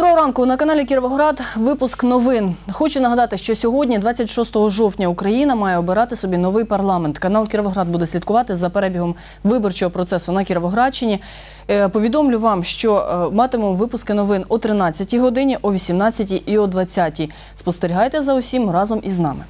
ранку на каналі Кіровоград випуск новин. Хочу нагадати, що сьогодні, 26 жовтня, Україна має обирати собі новий парламент. Канал Кіровоград буде слідкувати за перебігом виборчого процесу на Кіровоградщині. Е, Повідомлю вам, що е, матимемо випуски новин о 13 годині, о 18 і о 20. Спостерігайте за усім разом із нами.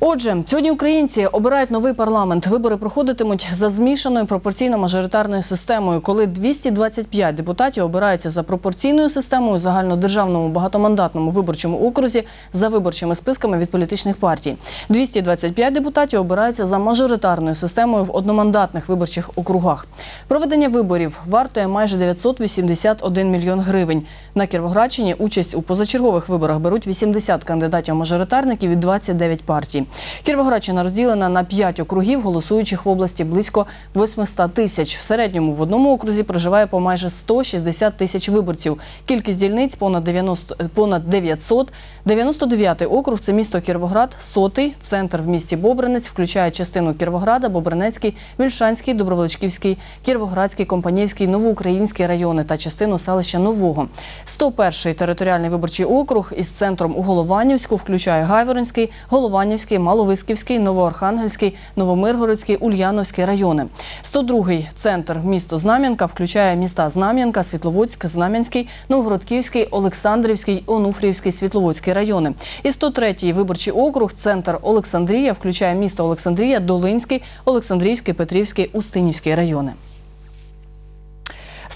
Отже, сьогодні українці обирають новий парламент. Вибори проходитимуть за змішаною пропорційно-мажоритарною системою, коли 225 депутатів обираються за пропорційною системою загальнодержавному багатомандатному виборчому окрузі за виборчими списками від політичних партій. 225 депутатів обираються за мажоритарною системою в одномандатних виборчих округах. Проведення виборів вартує майже 981 мільйон гривень. На Кіровоградщині участь у позачергових виборах беруть 80 кандидатів-мажоритарників від 29 партій. Кіровоградщина розділена на 5 округів, голосуючих в області близько 800 тисяч. В середньому в одному окрузі проживає по майже 160 тисяч виборців. Кількість дільниць понад 90, е, понад 900. 99-й округ – це місто Кіровоград, сотий центр в місті Бобринець, включає частину Кіровограда, Бобринецький, Вільшанський, Добровеличківський, Кіровоградський, Компанівський, Новоукраїнський райони та частину селища Нового. 101-й територіальний виборчий округ із центром у Голованівську включає Гайворонський, Голованівський, Маловисківський, Новоархангельський, Новомиргородський, Ульяновський райони. 102-й центр місто Знам'янка включає міста Знам'янка, Світловодськ, Знам'янський, Новгородківський, Олександрівський, Онуфріївський, Світловодський райони. І 103-й виборчий округ, центр Олександрія, включає місто Олександрія, Долинський, Олександрійський, Петрівський, Устинівський райони.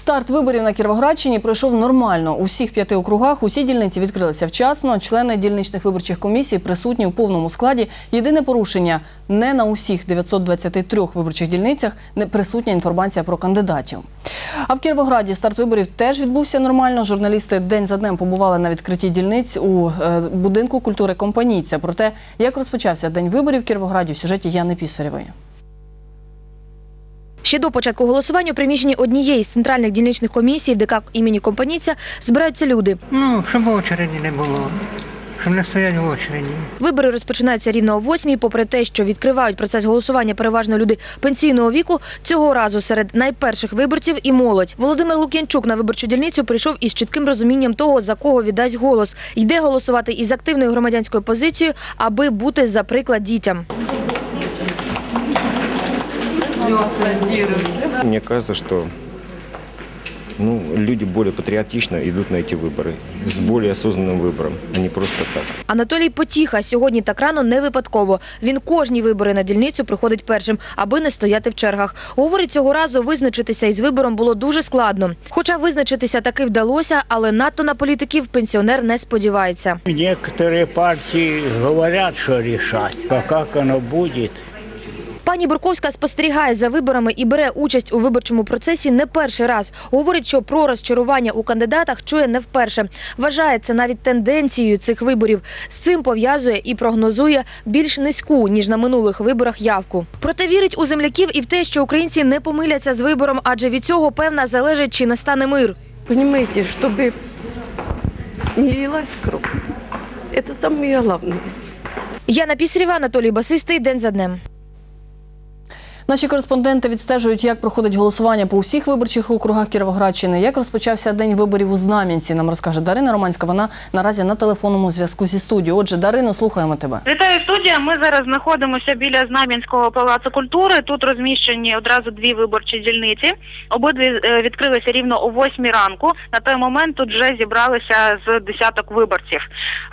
Старт виборів на Кіровоградщині пройшов нормально. У всіх п'яти округах усі дільниці відкрилися вчасно. Члени дільничних виборчих комісій присутні у повному складі. Єдине порушення не на усіх 923 виборчих дільницях не присутня інформація про кандидатів. А в Кіровограді старт виборів теж відбувся нормально. Журналісти день за днем побували на відкритті дільниць у е, будинку культури Компанійця. Про те, як розпочався день виборів в Кіровограді, в сюжеті Яни Пісарєвої. Ще до початку голосування у приміщенні однієї з центральних дільничних комісій в ДК імені Компаніця збираються люди. Ну, щоб очереді не було, щоб не стоять в очереді. Вибори розпочинаються рівно о восьмій. Попри те, що відкривають процес голосування переважно люди пенсійного віку, цього разу серед найперших виборців і молодь. Володимир Лук'янчук на виборчу дільницю прийшов із чітким розумінням того, за кого віддасть голос. Йде голосувати із активною громадянською позицією, аби бути за приклад дітям. Мне кажется, что ну, люди более патриотично идут на эти выборы, с более осознанным выбором, а не просто так. Анатолій Потіха сьогодні так рано не випадково. Він кожні вибори на дільницю приходить першим, аби не стояти в чергах. Говорить, цього разу визначитися із вибором було дуже складно. Хоча визначитися таки вдалося, але надто на політиків пенсіонер не сподівається. Некоторые партии говорят, что решать, а как оно будет, Пані Бурковська спостерігає за виборами і бере участь у виборчому процесі не перший раз. Говорить, що про розчарування у кандидатах чує не вперше. Вважає це навіть тенденцією цих виборів. З цим пов'язує і прогнозує більш низьку ніж на минулих виборах явку. Проте вірить у земляків і в те, що українці не помиляться з вибором, адже від цього певна залежить, чи настане мир. Понимаете, чтобы не лилась кровь. Это самое главное. Яна Пісарєва, Анатолій Басистий. День за днем. Наші кореспонденти відстежують, як проходить голосування по усіх виборчих округах Кіровоградщини. Як розпочався день виборів у Знам'янці, нам розкаже Дарина Романська. Вона наразі на телефонному зв'язку зі студією. Отже, Дарино, слухаємо тебе. Вітаю студія. Ми зараз знаходимося біля Знам'янського палацу культури. Тут розміщені одразу дві виборчі дільниці. Обидві е, відкрилися рівно о восьмій ранку. На той момент тут вже зібралися з десяток виборців.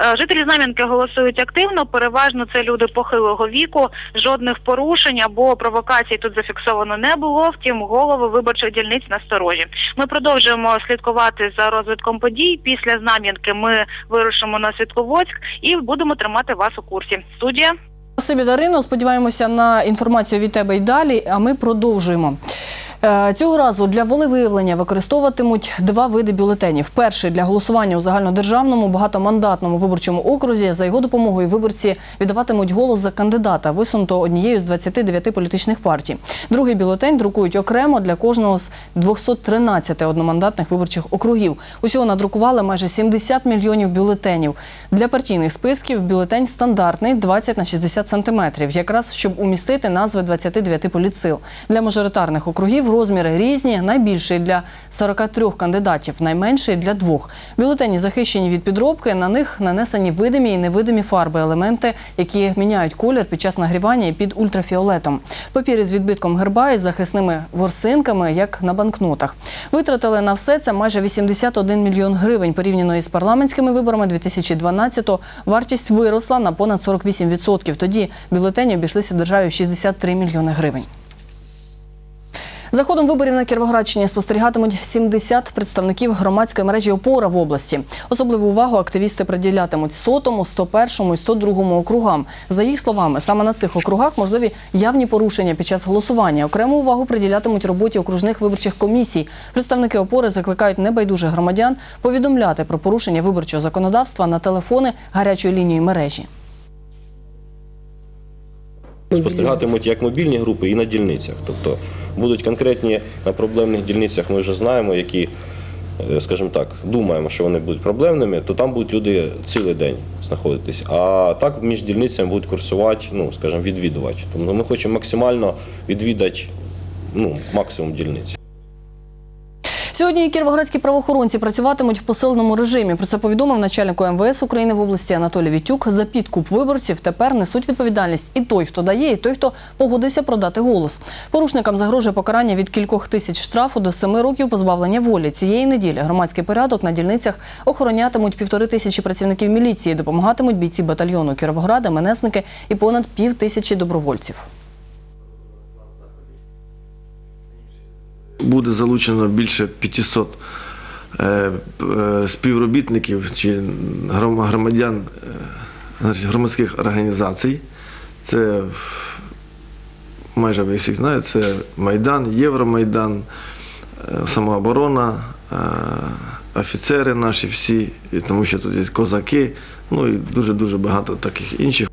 Е, Жителі Знам'янки голосують активно. Переважно це люди похилого віку. Жодних порушень або провокацій тут зафіксовано не було. Втім, голови виборчих дільниць насторожі. Ми продовжуємо слідкувати за розвитком подій. Після Знам'янки ми вирушимо на Світловодськ і будемо тримати вас у курсі. Студія. Спасибі, Дарино. Сподіваємося на інформацію від тебе й далі. А ми продовжуємо. Е, Цього разу для волевиявлення використовуватимуть два види бюлетенів. Перший для голосування у загальнодержавному багатомандатному виборчому окрузі. За його допомогою виборці віддаватимуть голос за кандидата, висунутого однією з 29 політичних партій. Другий бюлетень друкують окремо для кожного з 213 одномандатних виборчих округів. Усього надрукували майже 70 мільйонів бюлетенів. Для партійних списків бюлетень стандартний 20 на 60 сантиметрів, якраз щоб умістити назви 29 політсил. Для мажоритарних округів в розміри різні. Найбільший для 43 кандидатів, найменший для двох. Бюлетені захищені від підробки. На них нанесені видимі і невидимі фарби, елементи, які міняють колір під час нагрівання і під ультрафіолетом. Папір із відбитком герба із захисними ворсинками, як на банкнотах. Витратили на все це майже 81 мільйон гривень. Порівняно із парламентськими виборами 2012-го вартість виросла на понад 48%. Тоді бюлетені обійшлися державі в 63 мільйони гривень. За ходом виборів на Кіровоградщині спостерігатимуть 70 представників громадської мережі «Опора» в області. Особливу увагу активісти приділятимуть 100-му, 101-му і 102-му округам. За їх словами, саме на цих округах можливі явні порушення під час голосування. Окрему увагу приділятимуть роботі окружних виборчих комісій. Представники «Опори» закликають небайдужих громадян повідомляти про порушення виборчого законодавства на телефони гарячої лінії мережі. Спостерігатимуть як мобільні групи і на дільницях. Тобто будуть конкретні на проблемних дільницях, ми вже знаємо, які, е, скажімо так, думаємо, що вони будуть проблемними, то там будуть люди цілий день знаходитись. А так між дільницями будуть курсувати, ну, скажімо, відвідувати. Тому ми хочемо максимально відвідати ну, максимум дільниць. Сьогодні кіровоградські правоохоронці працюватимуть в посиленому режимі. Про це повідомив начальник МВС України в області Анатолій Вітюк. За підкуп виборців тепер несуть відповідальність і той, хто дає, і той, хто погодився продати голос. Порушникам загрожує покарання від кількох тисяч штрафу до семи років позбавлення волі. Цієї неділі громадський порядок на дільницях охоронятимуть півтори тисячі працівників міліції, допомагатимуть бійці батальйону Кіровограда, менесники і понад пів тисячі добровольців. Буде залучено більше 500 е, е, співробітників чи громадян е, громадських організацій. Це майже ви всіх знаєте, це Майдан, Євромайдан, самооборона, офіцери наші всі, тому що тут є козаки, ну і дуже-дуже багато таких інших.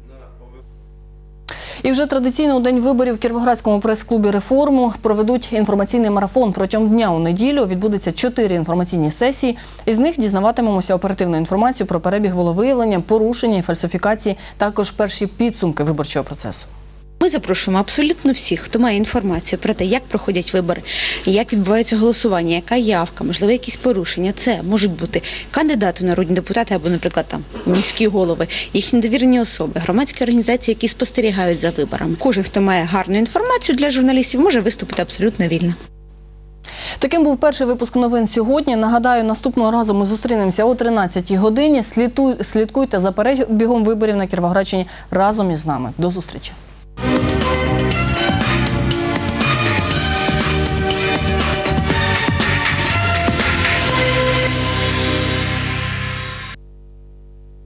І вже традиційно у день виборів в Кіровоградському прес-клубі реформу проведуть інформаційний марафон. Протягом дня у неділю відбудеться чотири інформаційні сесії. Із них дізнаватимемося оперативну інформацію про перебіг воловиявлення, порушення і фальсифікації, також перші підсумки виборчого процесу. Ми запрошуємо абсолютно всіх, хто має інформацію про те, як проходять вибори, як відбувається голосування, яка явка, можливо, якісь порушення. Це можуть бути кандидати народні депутати або, наприклад, там міські голови, їхні довірені особи, громадські організації, які спостерігають за виборами. Кожен, хто має гарну інформацію для журналістів, може виступити абсолютно вільно. Таким був перший випуск новин сьогодні. Нагадаю, наступного разу ми зустрінемося о 13-й годині. Слідкуйте за перебігом виборів на Кіровоградщині разом із нами. До зустрічі.